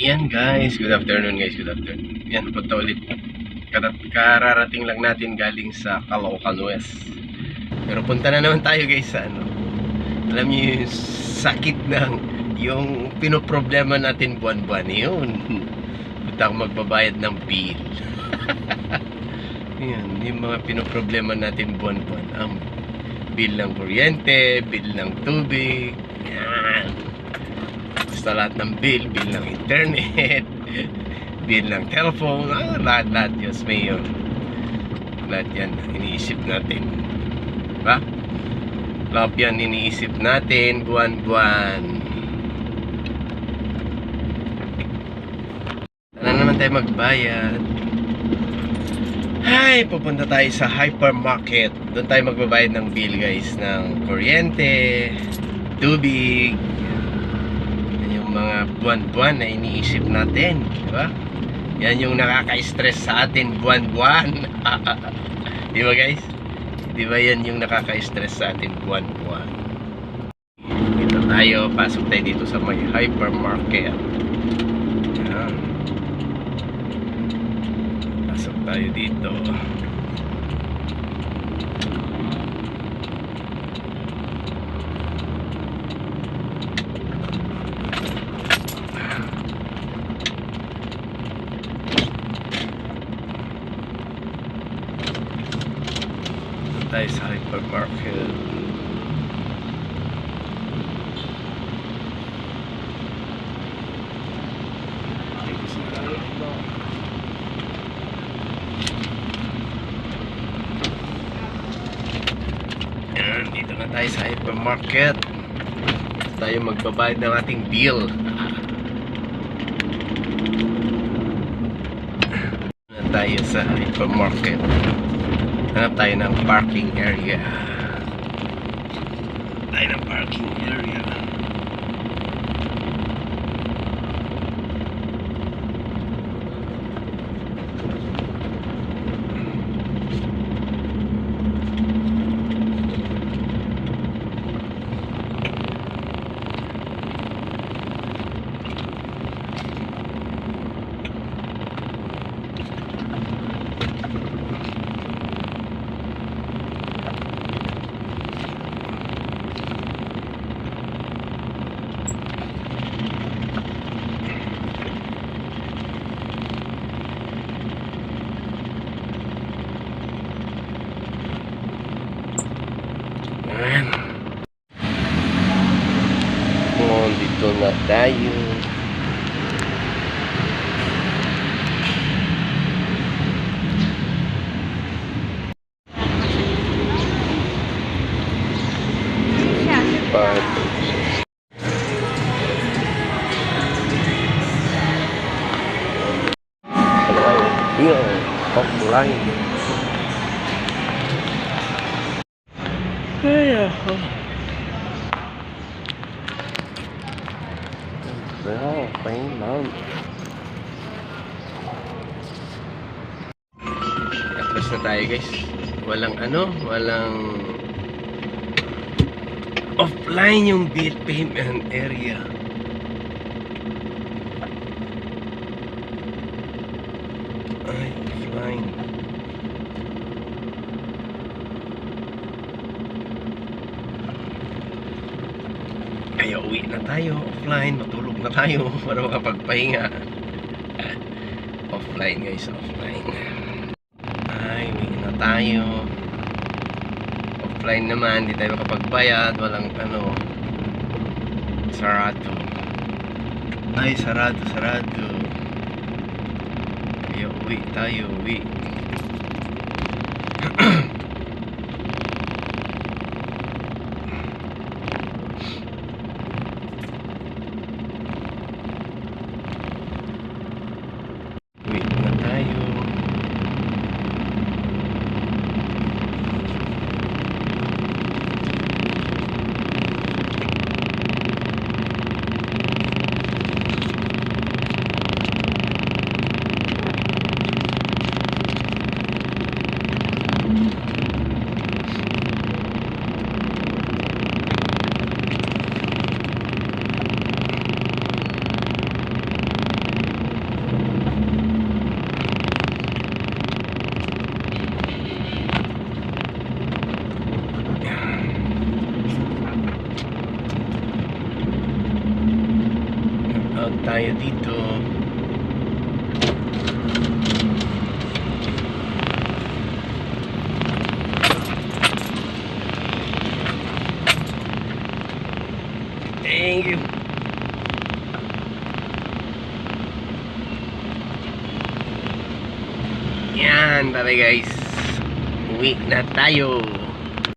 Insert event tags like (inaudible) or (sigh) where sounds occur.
Yan guys, good afternoon guys, good afternoon. Yan, punta ulit. Kararating lang natin galing sa Caloocan West. Pero punta na naman tayo guys sa ano. Alam niyo yung sakit ng yung pinoproblema natin buwan-buwan yun. Punta ako magbabayad ng bill. (laughs) Yan, yung mga pinoproblema natin buwan-buwan. Ang bill ng kuryente, bill ng tubig. Yan. Basta lahat ng bill, bill ng internet, (laughs) bill ng telephone, ah, lahat-lahat Diyos may yun. Lahat yan, iniisip natin. Diba? Lahat yan iniisip natin, buwan-buwan. Sana naman tayo magbayad. Ay, pupunta tayo sa hypermarket. Doon tayo magbabayad ng bill guys, ng kuryente, tubig, mga buwan-buwan na iniisip natin, di ba? Yan yung nakaka-stress sa atin buwan-buwan. (laughs) di ba guys? Di ba yan yung nakaka-stress sa atin buwan-buwan? Dito tayo, pasok tayo dito sa may hypermarket. Yan. Pasok tayo dito. Tayo sa hypermarket. Yan, dito na tayo sa hypermarket. Dito tayo magbabayad ng ating bill. Na tayo sa hypermarket. Hanap tayo ng parking area. Tayo ng parking area. Ayan. Oh, dito na tayo. Pag- Bill offline. Ay, ma'am. Atlas na tayo guys. Walang ano, walang offline yung bill payment area. Uwi na tayo, offline, matulog na tayo (laughs) para makapagpahinga. offline guys, offline. Ay, uwi na tayo. Offline naman, di tayo makapagbayad, walang ano, sarado. Ay, sarado, sarado. Kaya uwi tayo. Uwi (clears throat) na tayo. Tayo dito. Thank you. Yan, tara guys. Uwi na tayo.